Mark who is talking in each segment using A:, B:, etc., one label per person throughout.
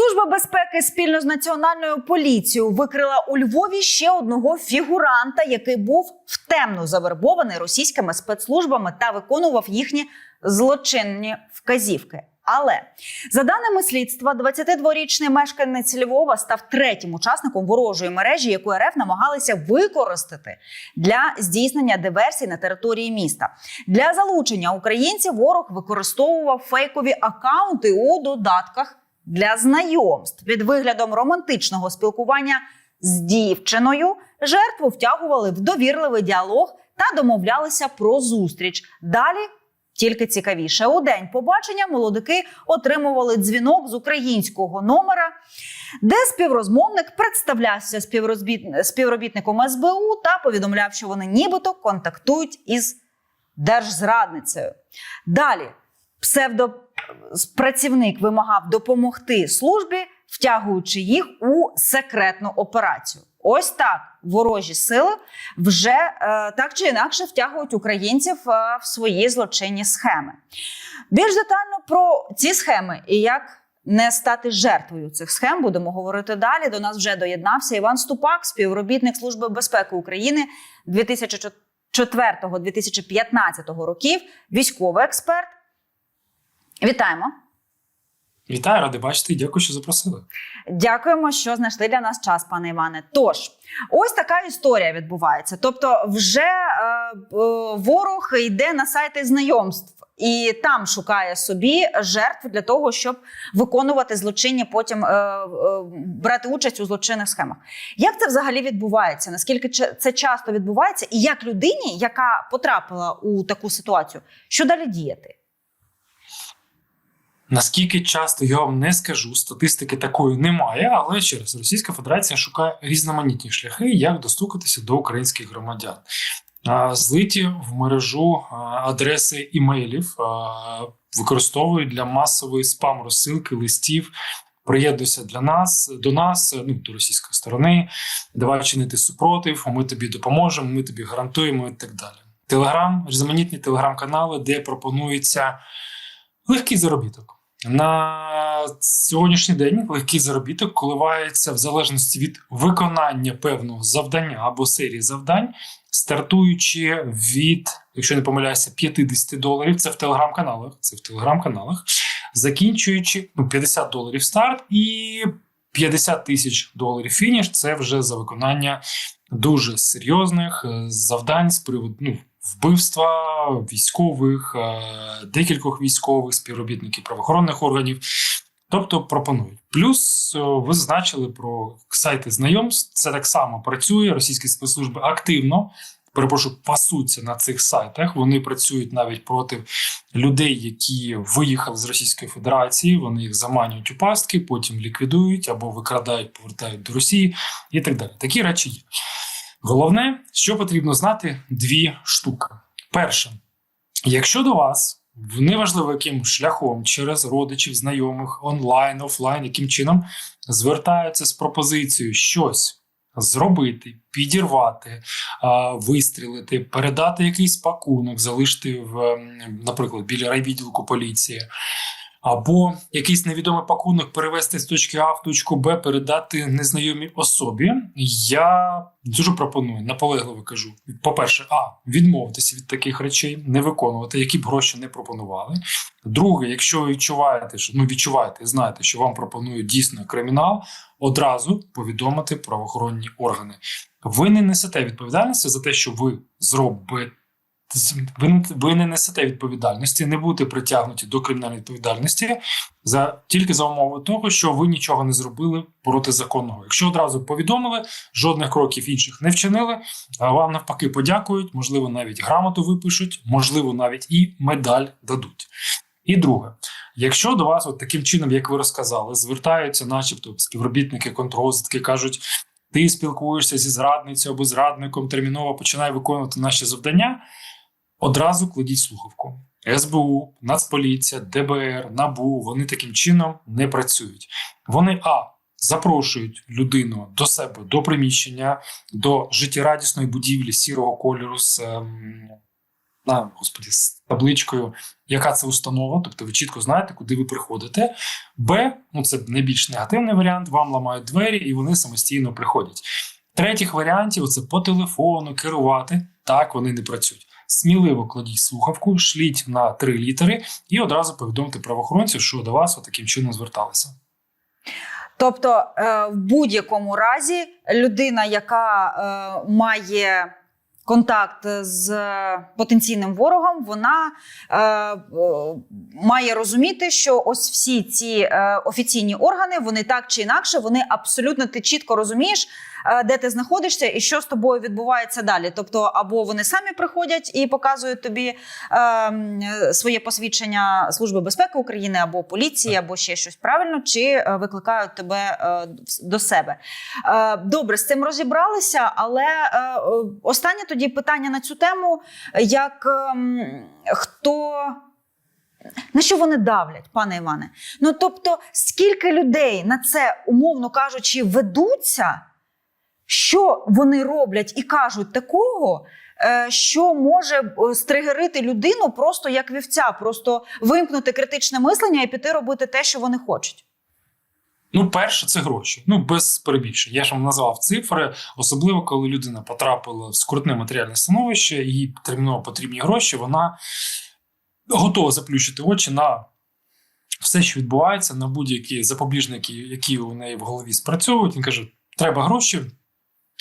A: Служба безпеки спільно з національною поліцією викрила у Львові ще одного фігуранта, який був втемно завербований російськими спецслужбами та виконував їхні злочинні вказівки. Але за даними слідства, 22-річний мешканець Львова став третім учасником ворожої мережі, яку РФ намагалися використати для здійснення диверсій на території міста. Для залучення українців ворог використовував фейкові акаунти у додатках для знайомств під виглядом романтичного спілкування з дівчиною. Жертву втягували в довірливий діалог та домовлялися про зустріч. Далі тільки цікавіше у день побачення молодики отримували дзвінок з українського номера, де співрозмовник представлявся співробітником СБУ та повідомляв, що вони нібито контактують із держзрадницею. Далі псевдопрацівник вимагав допомогти службі, втягуючи їх у секретну операцію. Ось так ворожі сили вже е, так чи інакше втягують українців е, в свої злочинні схеми. Більш детально про ці схеми і як не стати жертвою цих схем, будемо говорити далі. До нас вже доєднався Іван Ступак, співробітник Служби безпеки України 2004-2015 років, військовий експерт. Вітаємо!
B: Вітаю, радий бачити. Дякую, що запросили.
A: Дякуємо, що знайшли для нас час, пане Іване. Тож, ось така історія відбувається. Тобто, вже е, е, ворог йде на сайти знайомств і там шукає собі жертв для того, щоб виконувати злочинні, потім е, е, брати участь у злочинних схемах. Як це взагалі відбувається? Наскільки це часто відбувається, і як людині, яка потрапила у таку ситуацію, що далі діяти?
B: Наскільки часто я вам не скажу, статистики такої немає, але ще раз Російська Федерація шукає різноманітні шляхи, як достукатися до українських громадян. Злиті в мережу адреси імейлів використовують для масової спам розсилки листів. Приєднуйся для нас до нас, ну до російської сторони. Давай чинити супротив. Ми тобі допоможемо, ми тобі гарантуємо і так далі. Телеграм, різноманітні телеграм-канали, де пропонується легкий заробіток. На сьогоднішній день легкий заробіток коливається в залежності від виконання певного завдання або серії завдань, стартуючи від, якщо не помиляюся, 50 доларів. Це в телеграм-каналах. Це в телеграм-каналах, закінчуючи ну, 50 доларів старт і 50 тисяч доларів фініш. Це вже за виконання дуже серйозних е, завдань з приводу ну, вбивства військових, е, декількох військових співробітників правоохоронних органів. Тобто пропонують. Плюс е, ви зазначили про сайти знайомств. Це так само працює. Російські спецслужби активно перепрошую, пасуться на цих сайтах. Вони працюють навіть проти людей, які виїхали з Російської Федерації. Вони їх заманюють у пастки, потім ліквідують або викрадають, повертають до Росії і так далі. Такі речі є. Головне, що потрібно знати, дві штуки. Перше, якщо до вас неважливо яким шляхом через родичів, знайомих, онлайн, офлайн, яким чином звертаються з пропозицією щось зробити, підірвати, вистрілити, передати якийсь пакунок, залишити в, ем, наприклад, біля райвідділку поліції. Або якийсь невідомий пакунок перевести з точки А в точку Б, передати незнайомій особі. Я дуже пропоную, наполегливо кажу: по-перше, а відмовитися від таких речей, не виконувати, які б гроші не пропонували. Друге, якщо відчуваєте, що ну відчуваєте, знаєте, що вам пропонують дійсно кримінал, одразу повідомити правоохоронні органи. Ви не несете відповідальності за те, що ви зробите. Ви, не- ви не несете відповідальності, не будете притягнуті до кримінальної відповідальності за тільки за умови того, що ви нічого не зробили протизаконного. Якщо одразу повідомили, жодних кроків інших не вчинили, вам навпаки подякують, можливо, навіть грамоту випишуть, можливо, навіть і медаль дадуть. І друге, якщо до вас, от таким чином, як ви розказали, звертаються, начебто, співробітники контррозвідки, кажуть. Ти спілкуєшся зі зрадницею або зрадником, терміново починай виконувати наші завдання. Одразу кладіть слухавку. СБУ, Нацполіція, ДБР, НАБУ вони таким чином не працюють. Вони а запрошують людину до себе до приміщення, до життєрадісної будівлі сірого кольору з ем, на господі з табличкою, яка це установа, тобто ви чітко знаєте, куди ви приходите. Б, ну це найбільш негативний варіант, вам ламають двері і вони самостійно приходять. Третіх варіантів це по телефону керувати. Так, вони не працюють. Сміливо кладіть слухавку, шліть на три літери і одразу повідомте правоохоронців, що до вас таким чином зверталися.
A: Тобто, е, в будь-якому разі людина, яка е, має контакт з потенційним ворогом, вона е, е, має розуміти, що ось всі ці е, офіційні органи, вони так чи інакше, вони абсолютно ти чітко розумієш, е, де ти знаходишся і що з тобою відбувається далі. Тобто, або вони самі приходять і показують тобі е, своє посвідчення Служби безпеки України, або поліції, або ще щось правильно, чи викликають тебе е, до себе. Е, Добре, з цим розібралися, але е, останнє тоді питання на цю тему: як ем, хто. На що вони давлять, пане Іване? Ну тобто, скільки людей на це, умовно кажучи, ведуться, що вони роблять і кажуть такого, е, що може е, стригерити людину просто як вівця, просто вимкнути критичне мислення і піти робити те, що вони хочуть.
B: Ну, перше, це гроші. Ну, без перебільшень. Я ж вам назвав цифри, особливо коли людина потрапила в скрутне матеріальне становище, їй терміново потрібні гроші, вона готова заплющити очі на все, що відбувається, на будь-які запобіжники, які у неї в голові спрацьовують. Він каже: треба гроші.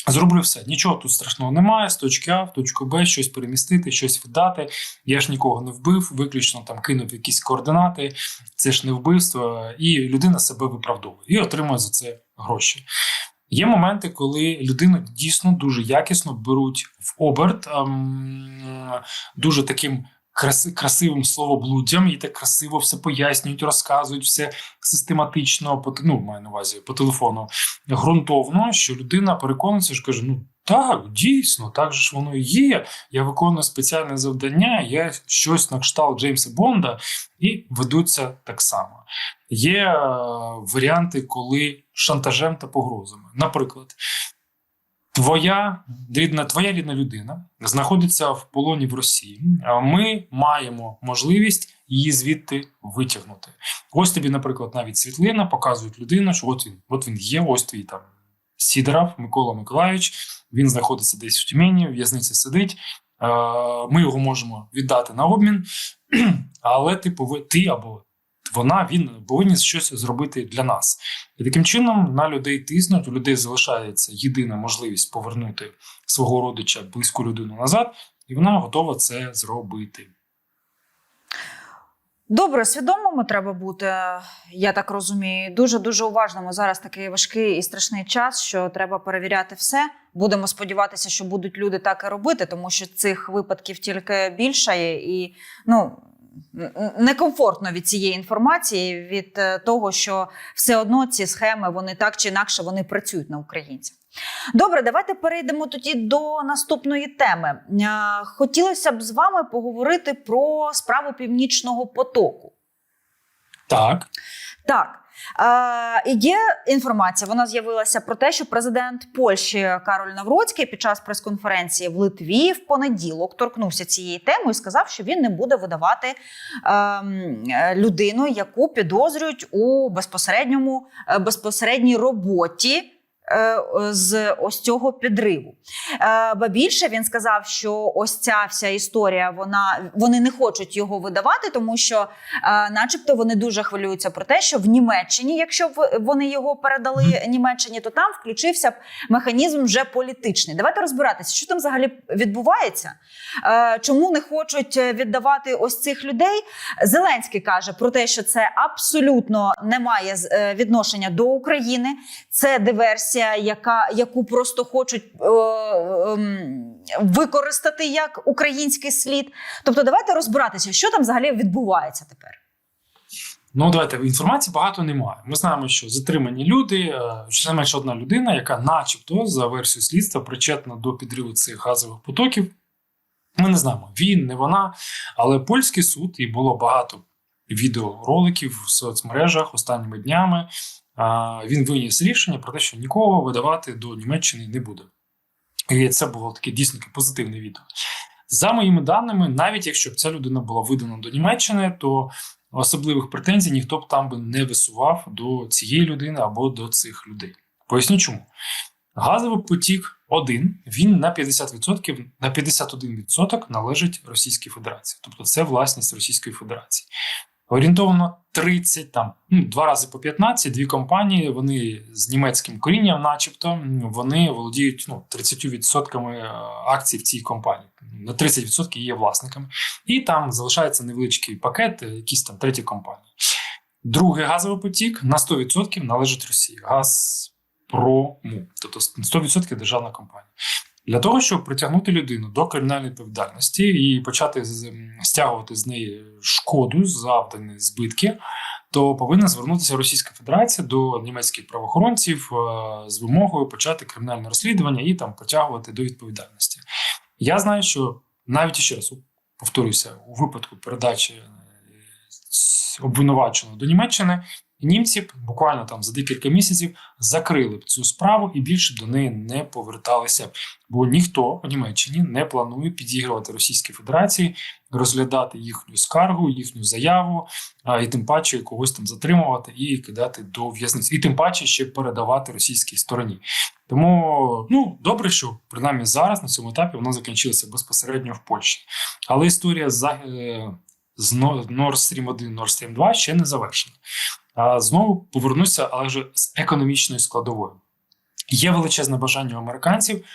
B: Зроблю все. Нічого тут страшного немає. З точки А в точку Б щось перемістити, щось віддати. Я ж нікого не вбив, виключно там кинув якісь координати. Це ж не вбивство, і людина себе виправдовує і отримує за це гроші. Є моменти, коли людину дійсно дуже якісно беруть в оберт, ем, дуже таким краси, красивим словоблуддям, і так красиво все пояснюють, розказують все систематично, по, ну, маю на увазі по телефону, ґрунтовно, що людина переконується, що каже: ну так, дійсно, так же ж воно і є. Я виконую спеціальне завдання, я щось на кшталт Джеймса Бонда, і ведуться так само. Є е, варіанти, коли шантажем та погрозами. Наприклад, твоя рідна, твоя рідна людина знаходиться в полоні в Росії. Ми маємо можливість її звідти витягнути. Ось тобі, наприклад, навіть світлина показують людину, що от він, от він є, ось твій там Сідоров Микола Миколайович. Він знаходиться десь в Тюмені, в в'язниці сидить. Ми його можемо віддати на обмін, але ти пови- ти або вона він повинні щось зробити для нас. І таким чином на людей тиснуть, у людей залишається єдина можливість повернути свого родича, близьку людину назад, і вона готова це зробити.
A: Добре, свідомими треба бути, я так розумію. Дуже дуже уважними. Зараз такий важкий і страшний час, що треба перевіряти все. Будемо сподіватися, що будуть люди так і робити, тому що цих випадків тільки більше і ну. Некомфортно від цієї інформації, від е, того, що все одно ці схеми вони так чи інакше вони працюють на українців. Добре, давайте перейдемо тоді до наступної теми. Е, Хотілося б з вами поговорити про справу Північного потоку.
B: Так,
A: Так. Є інформація, вона з'явилася про те, що президент Польщі Кароль Навроцький під час прес-конференції в Литві в понеділок торкнувся цієї теми і сказав, що він не буде видавати ем, людину, яку підозрюють у безпосередньому е, безпосередній роботі. Е, З ось цього підриву. Е, Ба більше він сказав, що ось ця вся історія, вона вони не хочуть його видавати, тому що, е, начебто, вони дуже хвилюються про те, що в Німеччині, якщо б вони його передали Німеччині, то там включився б механізм вже політичний. Давайте розбиратися, що там взагалі відбувається, чому не хочуть віддавати ось цих людей. Зеленський каже про те, що це абсолютно не має відношення до України. Це диверсія, яка яку просто хочуть е, ем, використати як український слід. Тобто, давайте розбиратися, що там взагалі відбувається тепер.
B: ну давайте інформації багато немає. Ми знаємо, що затримані люди, е, щонайменше одна людина, яка, начебто, за версією слідства, причетна до підриву цих газових потоків. Ми не знаємо, він, не вона, але польський суд, і було багато відеороликів в соцмережах останніми днями. Він виніс рішення про те, що нікого видавати до Німеччини не буде. І це було таке дійсно позитивне відео. За моїми даними, навіть якщо б ця людина була видана до Німеччини, то особливих претензій ніхто б там би не висував до цієї людини або до цих людей. Поясню чому. Газовий потік один, він на 50%, на 51% належить Російській Федерації. Тобто це власність Російської Федерації. Орієнтовно 30, там ну, два рази по 15, дві компанії, вони з німецьким корінням, начебто, вони володіють ну, 30% е, акцій в цій компанії. На 30% є власниками. І там залишається невеличкий пакет, е, якісь там треті компанії. Другий газовий потік на 100% належить Росії. Газпрому, тобто 100% державна компанія. Для того, щоб притягнути людину до кримінальної відповідальності і почати стягувати з неї шкоду, завдані збитки, то повинна звернутися Російська Федерація до німецьких правоохоронців е, з вимогою почати кримінальне розслідування і там притягувати до відповідальності. Я знаю, що навіть ще раз повторюся, у випадку передачі е, обвинуваченого до Німеччини, німці буквально там за декілька місяців закрили б цю справу і більше до неї не поверталися. Бо ніхто у Німеччині не планує підігрувати Російській Федерації, розглядати їхню скаргу, їхню заяву, а, і тим паче когось там затримувати і кидати до в'язниці, і тим паче ще передавати російській стороні. Тому ну добре, що принаймні зараз на цьому етапі воно закінчилося безпосередньо в Польщі. Але історія з, е, з Nord Stream 1, Nord Stream 2 ще не завершена. Знову повернуся, але вже з економічною складовою. Є величезне бажання американців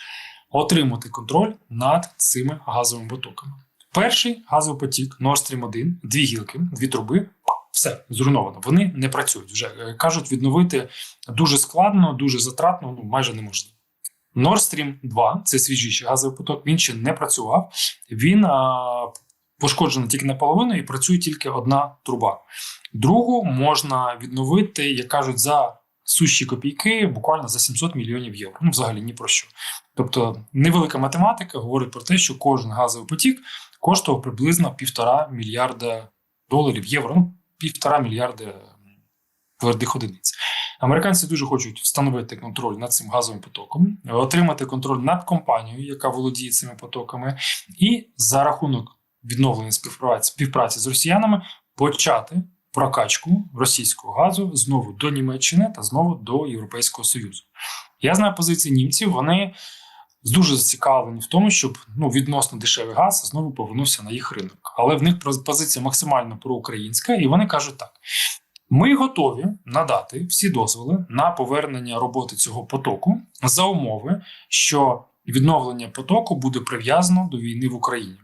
B: отримати контроль над цими газовими потоками. Перший газовий потік Nord Stream 1, дві гілки, дві труби. Все зруйновано. Вони не працюють вже. Е, Кажуть, відновити дуже складно, дуже затратно, ну майже неможливо. Nord Stream 2 це свіжіший газовий поток. Він ще не працював. Він а, пошкоджений тільки наполовину і працює тільки одна труба. Другу можна відновити, як кажуть, за сущі копійки, буквально за 700 мільйонів євро. Ну, взагалі ні про що. Тобто, невелика математика говорить про те, що кожен газовий потік коштував приблизно півтора мільярда доларів євро, ну, півтора мільярда твердих одиниць. Американці дуже хочуть встановити контроль над цим газовим потоком, отримати контроль над компанією, яка володіє цими потоками, і за рахунок відновлення співпраці, співпраці з росіянами почати прокачку російського газу знову до Німеччини та знову до Європейського Союзу. Я знаю позиції німців, вони дуже зацікавлені в тому, щоб ну, відносно дешевий газ знову повернувся на їх ринок. Але в них позиція максимально проукраїнська, і вони кажуть так: ми готові надати всі дозволи на повернення роботи цього потоку за умови, що відновлення потоку буде прив'язано до війни в Україні.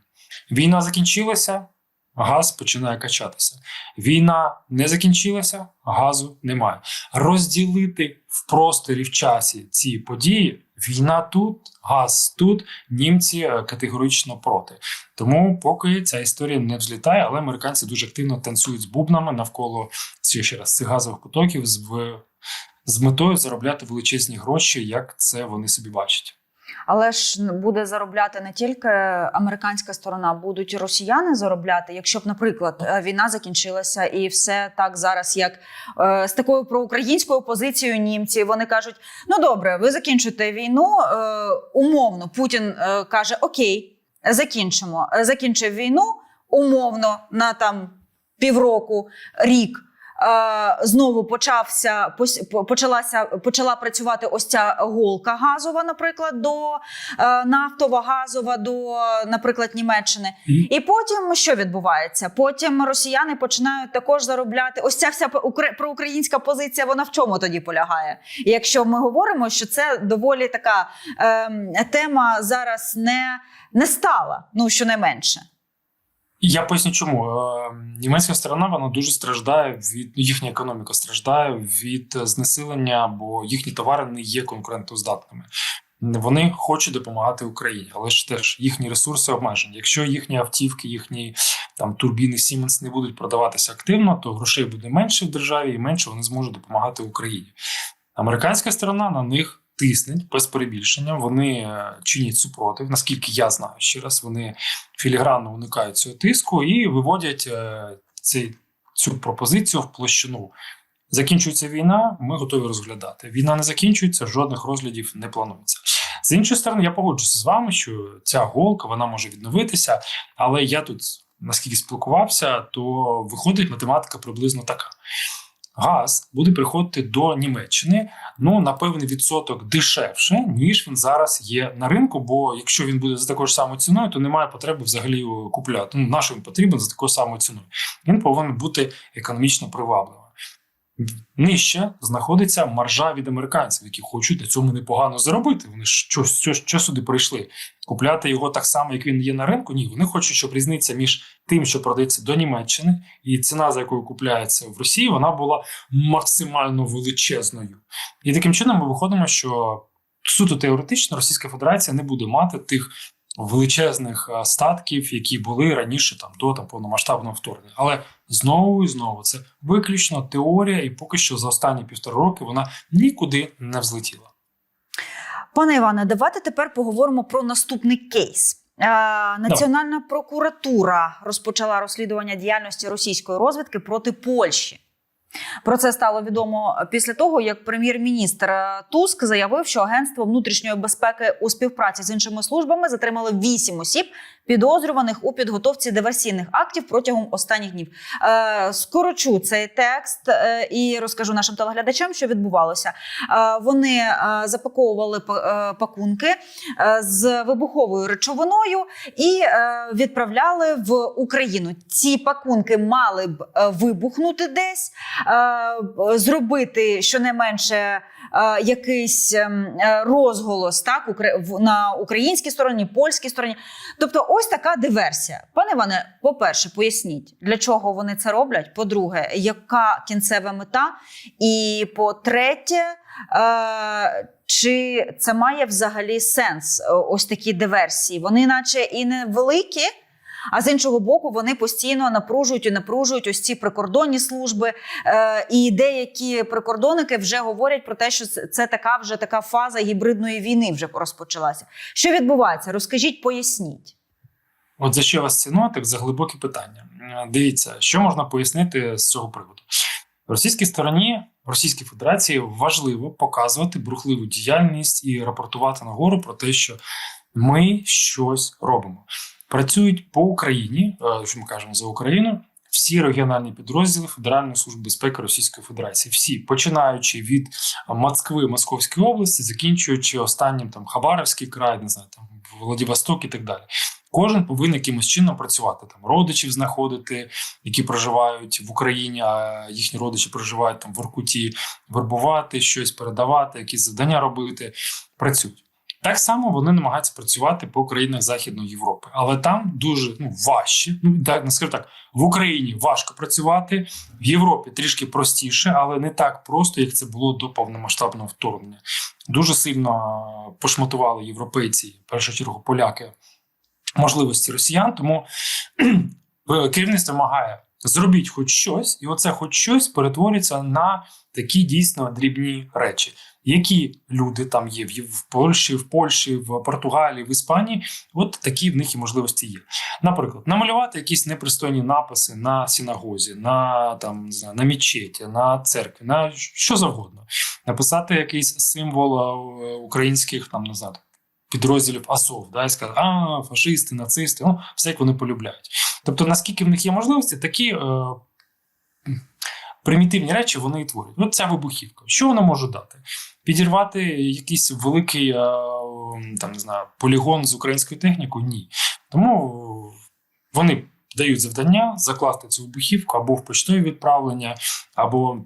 B: Війна закінчилася, газ починає качатися. Війна не закінчилася, газу немає. Розділити в просторі в часі ці події. Війна тут, газ тут, німці е, категорично проти. Тому поки ця історія не взлітає, але американці дуже активно танцюють з бубнами навколо ще раз цих газових потоків з, з метою заробляти величезні гроші, як це вони собі бачать.
A: Але ж буде заробляти не тільки американська сторона, будуть і росіяни заробляти. Якщо б, наприклад, е, війна закінчилася і все так зараз, як е, з такою проукраїнською позицією німці, вони кажуть: ну добре, ви закінчуєте війну. Е, умовно, Путін е, каже: Окей, закінчимо. Закінчив війну умовно на там півроку, рік. Е, Знову почався почалася почала працювати ось ця голка газова, наприклад, до е, нафтова газова до, наприклад, Німеччини.
B: І
A: І потім що відбувається? Потім росіяни починають також заробляти. Ось ця вся укр- проукраїнська позиція. Вона в чому тоді полягає? І якщо ми говоримо, що це доволі така ем, тема зараз не, не стала, ну що не менше.
B: Я поясню, чому Е, німецька сторона вона дуже страждає від їхня економіка страждає від знесилення, бо їхні товари не є конкурентоздатними. Вони хочуть допомагати Україні, але ж теж їхні ресурси обмежені. Якщо їхні автівки, їхні там турбіни Siemens не будуть продаватися активно, то грошей буде менше в державі і менше вони зможуть допомагати Україні. Американська сторона на них тисне без перебільшення. Вони е, чинять супротив. Наскільки я знаю, ще раз вони філігранно уникають цього тиску і виводять е, цей, цю пропозицію в площину. Закінчується війна, ми готові розглядати. Війна не закінчується, жодних розглядів не планується. З іншої сторони, я погоджуся з вами, що ця голка вона може відновитися, але я тут, наскільки спілкувався, то виходить математика приблизно така. Газ буде приходити до Німеччини ну на певний відсоток дешевше, ніж він зараз є на ринку. Бо якщо він буде за такою ж самою ціною, то немає потреби взагалі купляти. Ну, на що він потрібен за такою самою ціною? Він повинен бути економічно привабливим. Нижче знаходиться маржа від американців, які хочуть на цьому непогано заробити. Вони ж що, що, що сюди прийшли? Купляти його так само, як він є на ринку? Ні, вони хочуть, щоб різниця між тим, що продається до Німеччини, і ціна, за якою купляється в Росії, вона була максимально величезною. І таким чином ми виходимо, що суто теоретично Російська Федерація не буде мати тих величезних е, статків, які були раніше там до там повномасштабного вторгнення. Але знову і знову це виключно теорія, і поки що за останні півтора роки вона нікуди не взлетіла.
A: Пане Іване, давайте тепер поговоримо про наступний кейс. Е, Національна прокуратура розпочала розслідування діяльності російської розвідки проти Польщі. Про це стало відомо після того, як прем'єр-міністр Туск заявив, що Агентство внутрішньої безпеки у співпраці з іншими службами затримали вісім осіб, підозрюваних у підготовці диверсійних актів протягом останніх днів. Е, скорочу цей текст е, і розкажу нашим телеглядачам, що відбувалося. Е, вони запаковували пакунки з вибуховою речовиною і відправляли в Україну. Ці пакунки мали б вибухнути десь, зробити щонайменше якийсь ем, е, розголос так, на українській стороні, польській стороні. Тобто, ось така диверсія. Пане Іване, по-перше, поясніть, для чого вони це роблять. По-друге, яка кінцева мета? І по-третє, е, чи це має взагалі сенс? е, Ось такі диверсії? Вони, наче і не великі. А з іншого боку, вони постійно напружують і напружують ось ці прикордонні служби. Е, і деякі прикордонники вже говорять про те, що це, така вже така фаза гібридної війни вже розпочалася. Що відбувається? Розкажіть, поясніть.
B: От за що вас ціну, за глибокі питання. Е, Дивіться, що можна пояснити з цього приводу. Російській стороні Російській Федерації важливо показувати бурхливу діяльність і рапортувати нагору про те, що ми щось робимо. Працюють по Україні, е, що ми кажемо за Україну. Всі регіональні підрозділи Федеральної служби безпеки Російської Федерації, всі починаючи від Москви, Московської області, закінчуючи останнім там Хабаровський край, не знаю, там Владивосток і так далі. Кожен повинен якимось чином працювати там родичів знаходити, які проживають в Україні, а їхні родичі проживають там в Оркуті, вербувати щось, передавати, якісь завдання робити. Працюють. Так само вони намагаються працювати по країнах Західної Європи, але там дуже ну, важче. Ну так не скажу так, в Україні важко працювати, в Європі трішки простіше, але не так просто, як це було до повномасштабного вторгнення. Дуже сильно пошматували європейці, в першу чергу поляки, можливості росіян. Тому керівництво вимагає зробіть хоч щось, і оце хоч щось перетворюється на такі дійсно дрібні речі. Які люди там є в Польщі, в Польщі, в Португалії, в Іспанії, от такі в них і можливості є. Наприклад, намалювати якісь непристойні написи на синагозі, на там не знаю, на мечеті, на церкві, на що завгодно, написати якийсь символ українських там не знаю, підрозділів Азов, да, і сказати, а фашисти, нацисти, ну все як вони полюбляють. Тобто, наскільки в них є можливості, такі. Е, Примітивні речі вони і творять. От ця вибухівка. Що вона може дати? Підірвати якийсь великий е, там, не знаю, полігон з українською технікою? Ні. Тому вони дають завдання закласти цю вибухівку або в почтові відправлення, або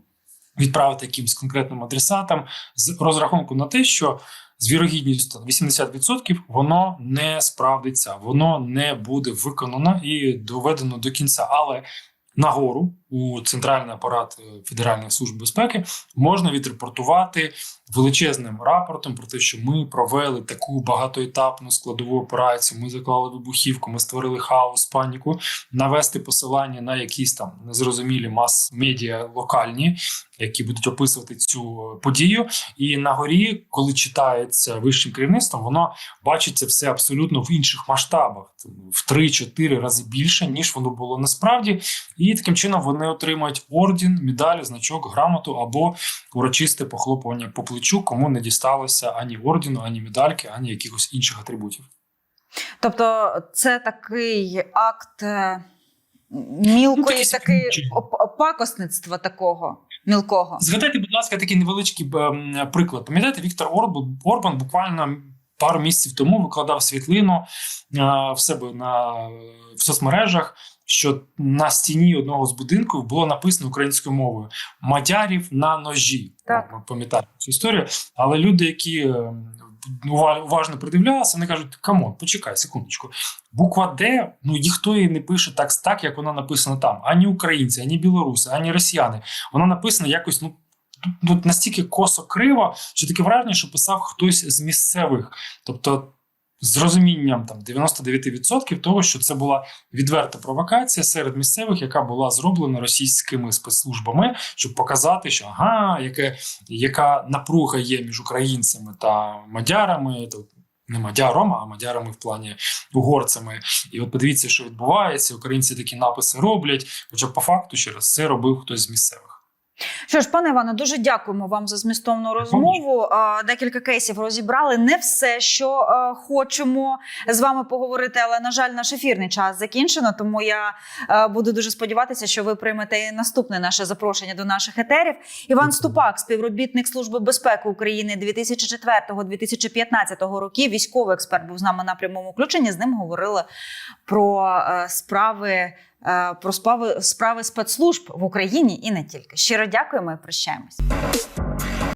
B: відправити якимось конкретним адресатам з розрахунку на те, що з вірогідністю 80% воно не справдиться, воно не буде виконано і доведено до кінця. Але нагору у центральний апарат е, Федеральної служби безпеки можна відрепортувати величезним рапортом про те, що ми провели таку багатоетапну складову операцію. Ми заклали вибухівку, ми створили хаос, паніку, навести посилання на якісь там незрозумілі мас-медіа локальні, які будуть описувати цю подію. І на горі, коли читається вищим керівництвом, воно бачиться все абсолютно в інших масштабах, в 3-4 рази більше, ніж воно було насправді. І таким чином вони отримають орден, медаль, значок, грамоту або урочисте похлопування по плечу, кому не дісталося ані ордену, ані медальки, ані якихось інших атрибутів.
A: Тобто, це такий акт е, мілкої,
B: Ну,
A: такий пакосництва такого мілкого.
B: Згадайте, будь ласка, такий невеличкий приклад. Пам'ятаєте, Віктор Орбан, буквально пару місяців тому викладав світлину е, в себе на в соцмережах, що на стіні одного з будинків було написано українською мовою Мадярів на ножі.
A: Так.
B: Ми пам'ятаємо цю історію. Але люди, які ем, уважно придивлялися, вони кажуть: камон, почекай, секундочку. Буква Д, ну ніхто її не пише так, так, як вона написана там. Ані українці, ані білоруси, ані росіяни. Вона написана якось ну, ну, настільки косо криво, що таке враження, що писав хтось з місцевих. Тобто, з розумінням там 99% того, що це була відверта провокація серед місцевих, яка була зроблена російськими спецслужбами, щоб показати, що ага, яке, яка напруга є між українцями та мадярами. То не мадяром, а мадярами в плані угорцями. І от подивіться, що відбувається. Українці такі написи роблять. Хоча по факту ще раз це робив хтось з місцевих.
A: Що ж, пане Іване, дуже дякуємо вам за змістовну розмову. Декілька кейсів розібрали. Не все, що е, хочемо з вами поговорити, але на жаль, наш ефірний час закінчено. Тому я е, буду дуже сподіватися, що ви приймете і наступне наше запрошення до наших етерів. Іван Ступак, співробітник Служби безпеки України 2004-2015 років. Військовий експерт був з нами на прямому включенні. З ним говорили про е, справи. Е, Про справи, справи спецслужб в Україні і не тільки щиро дякуємо і прощаємось.